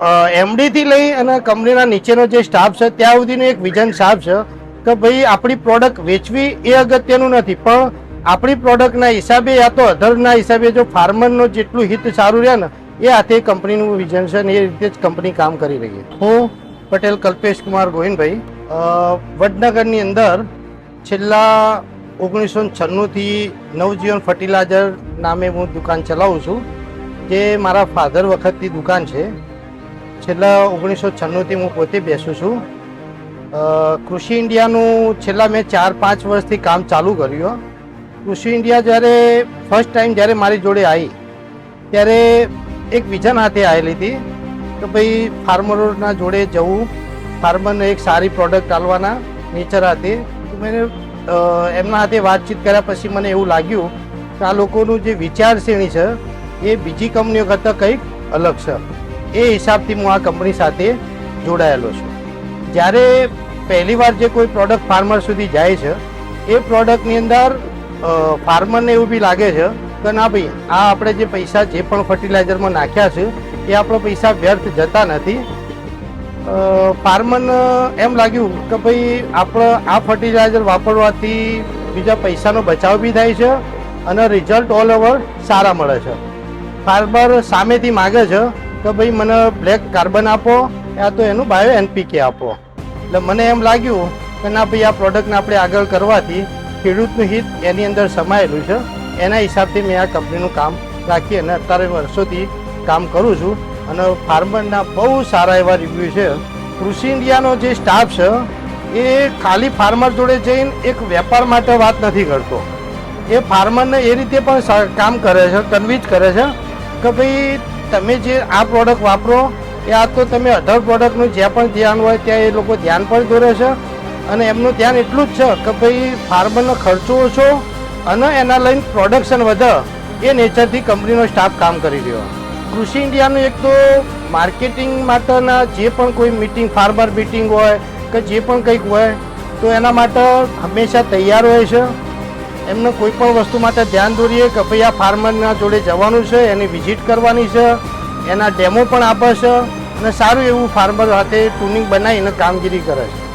એમડીથી લઈ અને કંપનીના નીચેનો જે સ્ટાફ છે, ત્યાં સુધીનું એક વિઝન સાફ છે કે ભાઈ, આપણી પ્રોડક્ટ વેચવી એ અગત્યનું નથી, પણ આપણી પ્રોડક્ટના હિસાબે યા તો અધરના હિસાબે જો ફાર્મરનું જેટલું હિત સારું રહે ને, એ હાથે કંપનીનું વિઝન છે ને એ રીતે જ કંપની કામ કરી રહી છે. હું પટેલ કલ્પેશ કુમાર ગોહિનભાઈ વડનગરની અંદર છેલ્લા ઓગણીસો છન્નુંથી નવજીવન ફર્ટિલાઇઝર નામે હું દુકાન ચલાવું છું, જે મારા ફાધર વખતની દુકાન છે. છેલ્લા ઓગણીસો છન્નુંથી હું પોતે બેસું છું. કૃષિ ઇન્ડિયાનું છેલ્લા મેં ચાર પાંચ વર્ષથી કામ ચાલુ કર્યું. કૃષિ ઇન્ડિયા જ્યારે ફર્સ્ટ ટાઈમ જ્યારે મારી જોડે આવી ત્યારે એક વિઝન હાથે આવેલી હતી કે ભાઈ ફાર્મરોના જોડે જવું, ફાર્મરને એક સારી પ્રોડક્ટ આલવાના નેચર હાથે. મેં એમના હાથે વાતચીત કર્યા પછી મને એવું લાગ્યું કે આ લોકોનું જે વિચારશ્રેણી છે, એ બીજી કંપનીઓ કરતાં કંઈક અલગ છે. એ હિસાબથી હું આ કંપની સાથે જોડાયેલો છું. જ્યારે પહેલી વાર જે કોઈ પ્રોડક્ટ ફાર્મર સુધી જાય છે, એ પ્રોડક્ટની અંદર ફાર્મરને એવું બી લાગે છે કે ના ભાઈ, આ આપણે જે પૈસા જે પણ ફર્ટિલાઇઝરમાં નાખ્યા છે, એ આપણા પૈસા વ્યર્થ જતા નથી. ફાર્મરને એમ લાગ્યું કે ભાઈ, આપણે આ ફર્ટિલાઇઝર વાપરવાથી બીજા પૈસાનો બચાવ બી થાય છે અને રિઝલ્ટ ઓલ ઓવર સારા મળે છે. ફાર્મર સામેથી માગે છે કે ભાઈ મને બ્લેક કાર્બન આપો, યા તો એનું બાયો એનપીકે આપો. એટલે મને એમ લાગ્યું કે ના ભાઈ, આ પ્રોડક્ટને આપણે આગળ કરવાથી ખેડૂતનું હિત એની અંદર સમાયેલું છે. એના હિસાબથી મેં આ કંપનીનું કામ રાખી અને અત્યારે વર્ષોથી કામ કરું છું. અને ફાર્મરના બહુ સારા એવા રિવ્યૂ છે. કૃષિ ઇન્ડિયાનો જે સ્ટાફ છે, એ ખાલી ફાર્મર જોડે જઈને એક વેપાર માટે વાત નથી કરતો. એ ફાર્મરને એ રીતે પણ કામ કરે છે કન્વિન્સ કરે છે કે ભાઈ તમે જે આ પ્રોડક્ટ વાપરો, એ આ તો તમે અધર પ્રોડક્ટનું જ્યાં પણ ધ્યાન હોય, ત્યાં એ લોકો ધ્યાન પણ દોરે છે. અને એમનું ધ્યાન એટલું જ છે કે ભાઈ ફાર્મરનો ખર્ચો ઓછો અને એના લઈને પ્રોડક્શન વધે એ નેચરથી કંપનીનો સ્ટાફ કામ કરી રહ્યો. કૃષિ ઇન્ડિયાનું એક તો માર્કેટિંગ માટેના જે પણ કોઈ મિટિંગ ફાર્મર મિટિંગ હોય કે જે પણ કંઈક હોય, તો એના માટે હંમેશા તૈયાર હોય છે. એમને કોઈ પણ વસ્તુ માટે ધ્યાન દોરીએ કે ભાઈ આ ફાર્મરના જોડે જવાનું છે, એની વિઝિટ કરવાની છે, એના ડેમો પણ આપે છે અને સારું એવું ફાર્મર સાથે ટુનિંગ બનાવીને કામગીરી કરે છે.